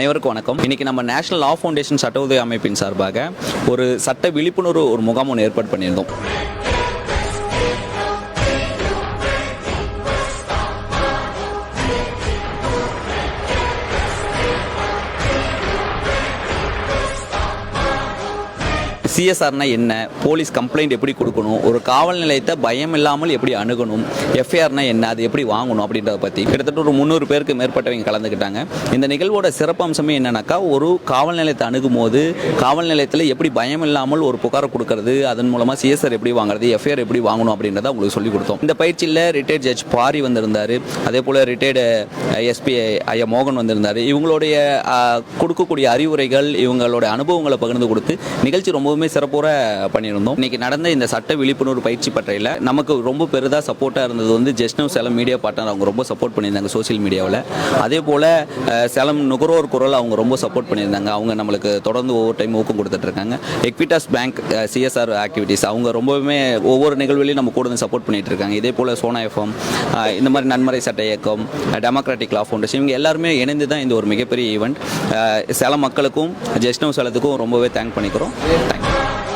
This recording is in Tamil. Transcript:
அனைவருக்கும் வணக்கம். இன்னைக்கு நம்ம நேஷனல் லா ஃபவுண்டேஷன் சட்ட உதவி அமைப்பின் சார்பாக ஒரு சட்ட விழிப்புணர்வு ஒரு முகாம் ஒன்று ஏற்பாடு பண்ணியிருந்தோம். சிஎஸ்ஆர்னா என்ன? போலீஸ் கம்ப்ளைண்ட் எப்படி கொடுக்கணும்? ஒரு காவல் நிலையத்தை பயம் இல்லாமல் எப்படி அணுகணும்? எஃப்ஐஆர்னா என்ன? அது எப்படி வாங்கணும்? அப்படின்றத பற்றி கிட்டத்தட்ட ஒரு முந்நூறு பேருக்கு மேற்பட்டவங்க கலந்துக்கிட்டாங்க. இந்த நிகழ்வோட சிறப்பம்சமே என்னன்னாக்கா ஒரு காவல் நிலையத்தை அணுகும் போது காவல் நிலையத்தில் எப்படி பயம் இல்லாமல் ஒரு புகாரை கொடுக்கறது அதன் மூலமாக சிஎஸ்ஆர் எப்படி வாங்குறது எஃப்ஐஆர் எப்படி வாங்கணும் அப்படின்றத உங்களுக்கு சொல்லிக் கொடுத்தோம். இந்த பயிற்சியில் ரிட்டையர்ட் ஜட்ஜ் பாரி வந்திருந்தார். அதே போல் ரிட்டையர்டு எஸ்பி ஐயா மோகன் வந்திருந்தார். இவங்களுடைய கொடுக்கக்கூடிய அறிவுரைகள் இவங்களோட அனுபவங்களை பகிர்ந்து கொடுத்து நிகழ்ச்சி ரொம்பவும் சிறப்போட பண்ணியிருந்தோம். இன்னைக்கு நடந்த இந்த சட்ட விழிப்புணர்வு பயிற்சி பற்றையில் நமக்கு ரொம்ப பெரிதாக சப்போர்ட்டாக இருந்தது வந்து ஜெஸ்னவ் சேலம் மீடியா பார்ட்னர் அவங்க ரொம்ப சப்போர்ட் பண்ணியிருந்தாங்க சோசியல் மீடியாவில் அதே போல் சேலம் நுகர்வோர் குரல் அவங்க ரொம்ப சப்போர்ட் பண்ணியிருந்தாங்க. அவங்க நம்மளுக்கு தொடர்ந்து ஒவ்வொரு டைம் ஊக்கம் கொடுத்துட்ருக்காங்க எக்விட்டாஸ் பேங்க் சிஎஸ்ஆர் ஆக்டிவிட்டீஸ் அவங்க ரொம்பவுமே ஒவ்வொரு நிகழ்வுலையும் நம்ம கூட வந்து சப்போர்ட் பண்ணிட்டு இருக்காங்க. இதே போல் சோனா எஃப்எம் இந்த மாதிரி நன்மறை சட்ட இயக்கம் டெமோக்ராட்டிக் லா ஃபவுண்டேஷன் இவங்க எல்லாருமே இணைந்து தான் இந்த ஒரு மிகப்பெரிய ஈவெண்ட் சேலம் மக்களுக்கும் ஜெஸ்னவ் சேலத்துக்கும் ரொம்பவே தேங்க் பண்ணிக்கிறோம். Thank you Thank you.